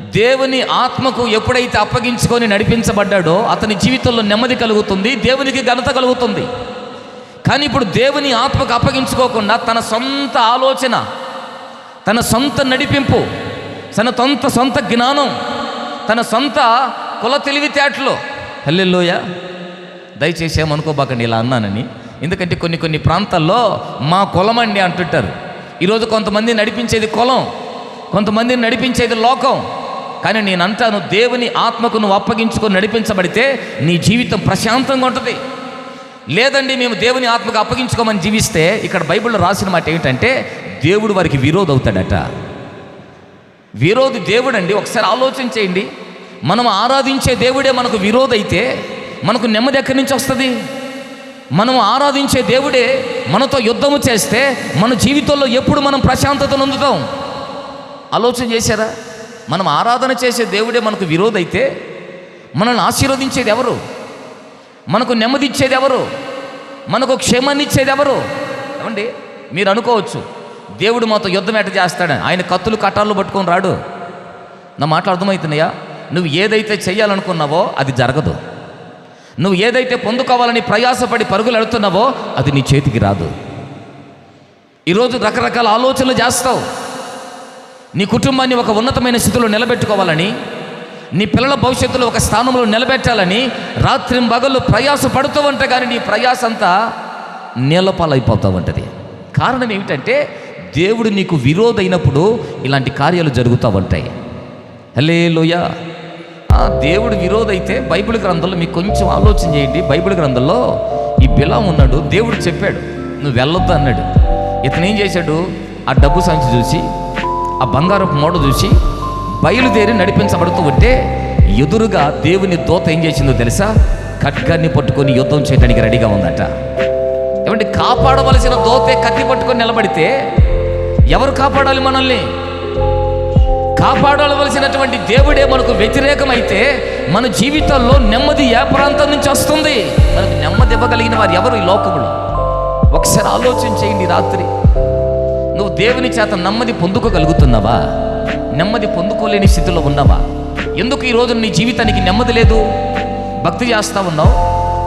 దేవుని ఆత్మకు ఎప్పుడైతే అప్పగించుకొని నడిపించబడ్డాడో అతని జీవితంలో నెమ్మది కలుగుతుంది దేవునికి ఘనత కలుగుతుంది. కానీ ఇప్పుడు దేవుని ఆత్మకు అప్పగించుకోకుండా తన సొంత ఆలోచన తన సొంత నడిపింపు తన సొంత సొంత జ్ఞానం తన సొంత కుల తెలివితేటలు. హల్లెల్లోయ దయచేసి ఏమనుకోబాకండి ఇలా అన్నానని. ఎందుకంటే కొన్ని కొన్ని ప్రాంతాల్లో మా కులమండి అంటుంటారు. ఈరోజు కొంతమంది నడిపించేది కులం కొంతమంది నడిపించేది లోకం. కానీ నేను అంటాను దేవుని ఆత్మకు నువ్వు అప్పగించుకొని నడిపించబడితే నీ జీవితం ప్రశాంతంగా ఉంటుంది. లేదండి మేము దేవుని ఆత్మకు అప్పగించుకోమని జీవిస్తే ఇక్కడ బైబిల్లో రాసిన మాట ఏమిటంటే దేవుడు వారికి విరోధ అవుతాడట విరోధి దేవుడండి ఒకసారి ఆలోచన చేయండి. మనం ఆరాధించే దేవుడే మనకు విరోధైతే మనకు నెమ్మది ఎక్కడి నుంచి వస్తుంది? మనం ఆరాధించే దేవుడే మనతో యుద్ధము చేస్తే మన జీవితంలో ఎప్పుడు మనం ప్రశాంతత నొందుతాం? ఆలోచన చేశారా? మనం ఆరాధన చేసే దేవుడే మనకు విరోధైతే మనల్ని ఆశీర్వదించేది ఎవరు? మనకు నెమ్మది ఇచ్చేది ఎవరు? మనకు క్షేమాన్ని ఇచ్చేది ఎవరు? ఏమండి? మీరు అనుకోవచ్చు దేవుడు మాతో యుద్ధం ఎట చేస్తాడని ఆయన కత్తులు కట్టాలు పట్టుకొని రాడు. నా మాటలు అర్థమవుతున్నాయా? నువ్వు ఏదైతే చేయాలనుకున్నావో అది జరగదు. నువ్వు ఏదైతే పొందుకోవాలని ప్రయాసపడి పరుగులు ఎడుతున్నావో అది నీ చేతికి రాదు. ఈరోజు రకరకాల ఆలోచనలు చేస్తావు. నీ కుటుంబాన్ని ఒక ఉన్నతమైన స్థితిలో నిలబెట్టుకోవాలని నీ పిల్లల భవిష్యత్తులో ఒక స్థానంలో నిలబెట్టాలని రాత్రి పగళ్ళు ప్రయాస పడుతూ ఉంటే కానీ నీ ప్రయాస అంతా నీలపాలైపోతూ ఉంటుంది. కారణం ఏమిటంటే దేవుడు నీకు విరోధైనప్పుడు ఇలాంటి కార్యాలు జరుగుతూ ఉంటాయి. హలే ఆ దేవుడు విరోధైతే బైబిల్ గ్రంథంలో మీకు కొంచెం ఆలోచన చేయండి. బైబిల్ గ్రంథంలో ఈ బిలాం ఉన్నాడు దేవుడు చెప్పాడు నువ్వు వెళ్ళొద్దు అన్నాడు. ఇతను ఏం చేశాడు? ఆ డబ్బు సంచి చూసి ఆ బంగారపు మోడ చూసి బయలుదేరి నడిపించబడుతూ ఉంటే ఎదురుగా దేవుని దోత ఏం చేసిందో తెలుసా? ఖడ్గాన్ని పట్టుకొని యుద్ధం చేయడానికి రెడీగా ఉందట. ఏమంటే కాపాడవలసిన దోతే కత్తి పట్టుకొని నిలబడితే ఎవరు కాపాడాలి మనల్ని? కాపాడవలసినటువంటి దేవుడే మనకు వ్యతిరేకమైతే మన జీవితంలో నెమ్మది ఏ ప్రాంతం నుంచి వస్తుంది? మనకు నెమ్మది ఇవ్వగలిగిన వారు ఎవరు ఈ లోకములు? ఒకసారి ఆలోచన చేయండి రాత్రి. నువ్వు దేవుని చేత నెమ్మది పొందుకోగలుగుతున్నావా? నెమ్మది పొందుకోలేని స్థితిలో ఉన్నావా? ఎందుకు ఈరోజు నీ జీవితానికి నెమ్మది లేదు? భక్తి చేస్తా ఉన్నావు?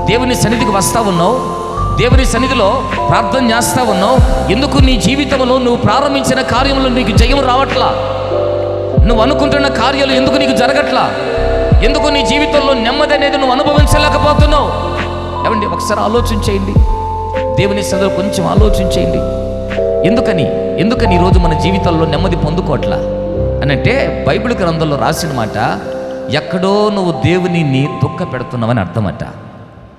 దేవుని సన్నిధికి వస్తా ఉన్నావు? దేవుని సన్నిధిలో ప్రార్థన చేస్తా ఉన్నావు? ఎందుకు నీ జీవితంలో నువ్వు ప్రారంభించిన కార్యంలో నీకు జయం రావట్లా? నువ్వు అనుకుంటున్న కార్యాలు ఎందుకు నీకు జరగట్లా? ఎందుకు నీ జీవితంలో నెమ్మది అనేది నువ్వు అనుభవించలేకపోతున్నావు? ఏమండి ఒకసారి ఆలోచన చేయండి దేవుని సదువు కొంచెం ఆలోచన చేయండి ఎందుకని? ఎందుకని ఈరోజు మన జీవితంలో నెమ్మది పొందుకోవట్లా అని అంటే బైబిల్ గ్రంథంలో రాసిన మాట ఎక్కడో నువ్వు దేవునిని దుఃఖ పెడుతున్నావని అర్థమట.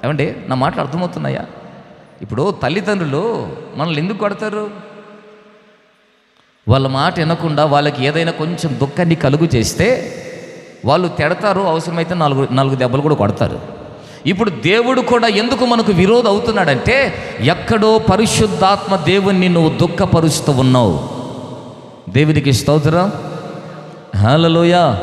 ఏమండి నా మాటలు అర్థమవుతున్నాయా? ఇప్పుడు తల్లిదండ్రులు మనల్ని ఎందుకు కొడతారు? వాళ్ళ మాట వినకుండా వాళ్ళకి ఏదైనా కొంచెం దుఃఖాన్ని కలుగు చేస్తే వాళ్ళు తిడతారు అవసరమైతే నాలుగు నాలుగు దెబ్బలు కూడా కొడతారు. ఇప్పుడు దేవుడు కూడా ఎందుకు మనకు విరోధం అవుతున్నాడంటే ఎక్కడో పరిశుద్ధాత్మ దేవుణ్ణి నువ్వు దుఃఖపరుస్తూ ఉన్నావు. దేవునికి స్తోత్రం. హల్లెలూయా.